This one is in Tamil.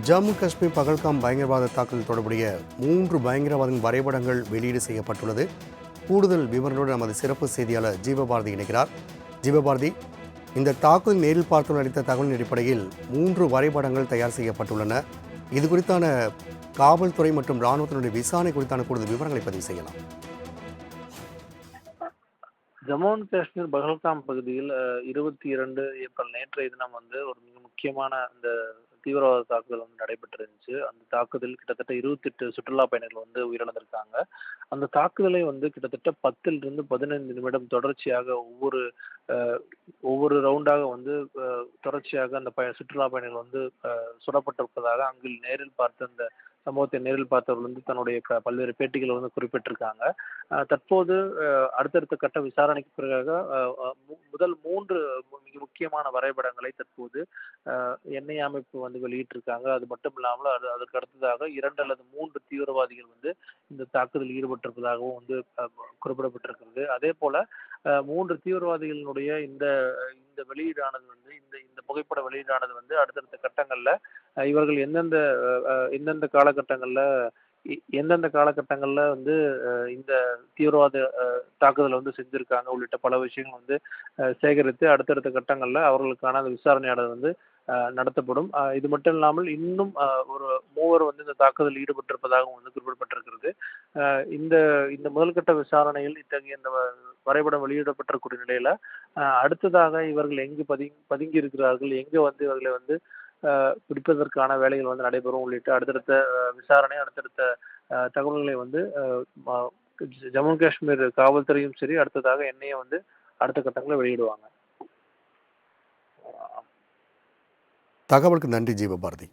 ஜம்மு காஷ்மீர் பகல்காம் பயங்கரவாத தாக்குதல் தொடர்புடைய மூன்று பயங்கரவாதின் வரைபடங்கள் வெளியீடு செய்யப்பட்டுள்ளது. கூடுதல் விவரங்களோடு நமது சிறப்பு செய்தியாளர் ஜீவபாரதி இணைக்கிறார் ஜீவபாரதி இந்த தாக்குதல் நேரில் பார்த்தோர் அளித்த தகவலின் அடிப்படையில் மூன்று வரைபடங்கள் தயார் செய்யப்பட்டுள்ளன. இது குறித்தான காவல்துறை மற்றும் இராணுவத்தினுடைய விசாரணை குறித்தான கூடுதல் விவரங்களை பதிவு செய்யலாம். ஜம்மு அண்ட் காஷ்மீர் பகல்காம் பகுதியில் இருபத்தி இரண்டு ஏப்ரல் நேற்றைய தினம் வந்து ஒரு மிக முக்கியமான இந்த தீவிரவாத தாக்குதல் வந்து நடைபெற்றிருந்துச்சு. அந்த தாக்குதல் கிட்டத்தட்ட இருபத்தெட்டு சுற்றுலா பயணிகள் வந்து உயிரிழந்திருக்காங்க. அந்த தாக்குதலை வந்து கிட்டத்தட்ட பத்திலிருந்து பதினைந்து நிமிடம் தொடர்ச்சியாக ஒவ்வொரு ஒவ்வொரு ரவுண்டாக வந்து தொடர்ச்சியாக அந்த பய சுற்றுலா பயணிகள் வந்து சுடப்பட்டிருப்பதாக அங்கில் நேரில் பார்த்த அந்த சம்பவத்தை நேரில் பார்த்தவர்கள் வந்து தன்னுடைய க- பல்வேறு பேட்டிகளை வந்து குறிப்பிட்டிருக்காங்க. தற்போது அடுத்தடுத்த கட்ட விசாரணைக்கு பிறகாக மு- முதல் மூன்று முக்கியமான வரைபடங்களை தற்போது எண்ணெய் அமைப்பு வந்து வெளியிட்டிருக்காங்க. அது மட்டும் இல்லாமல் அது அதற்கு அடுத்ததாக இரண்டு அல்லது மூன்று தீவிரவாதிகள் வந்து இந்த தாக்குதலில் ஈடுபட்டிருப்பதாகவும் வந்து குறிப்பிடப்பட்டிருக்கிறது. அதே போல மூன்று தீவிரவாதிகளினுடைய இந்த இந்த வெளியீடானது வந்து இந்த இந்த புகைப்பட வெளியீடானது வந்து அடுத்தடுத்த கட்டங்கள்ல இவர்கள் எந்தெந்த எந்தெந்த காலகட்டங்கள்ல எந்தெந்த காலகட்டங்களில் வந்து இந்த தீவிரவாத தாக்குதலை வந்து செஞ்சுருக்காங்க உள்ளிட்ட பல விஷயங்கள் வந்து சேகரித்து அடுத்தடுத்த கட்டங்களில் அவர்களுக்கான அந்த விசாரணையானது வந்து நடத்தப்படும். இது மட்டும் இல்லாமல் இன்னும் ஒரு மூவர் வந்து இந்த தாக்குதலில் ஈடுபட்டிருப்பதாகவும் வந்து குறிப்பிடப்பட்டிருக்கிறது. இந்த இந்த முதல்கட்ட விசாரணையில் இத்தகைய இந்த வரைபடம் வெளியிடப்பட்டிருக்கூடிய நிலையில அடுத்ததாக இவர்கள் எங்கு பதுங்கி பதுங்கி இருக்கிறார்கள் எங்கே வந்து இவர்களை வந்து பிடிப்பதற்கான வேலைகள் வந்து நடைபெறும். உள்ளிட்ட அடுத்தடுத்த விசாரணை அடுத்தடுத்த தகவல்களை வந்து ஜம்மு காஷ்மீர் காவல்துறையும் சரி அடுத்ததாக என்னையே வந்து அடுத்த கட்டங்களை வெளியிடுவாங்க. தகவலுக்கு நன்றி ஜீவபாரதி.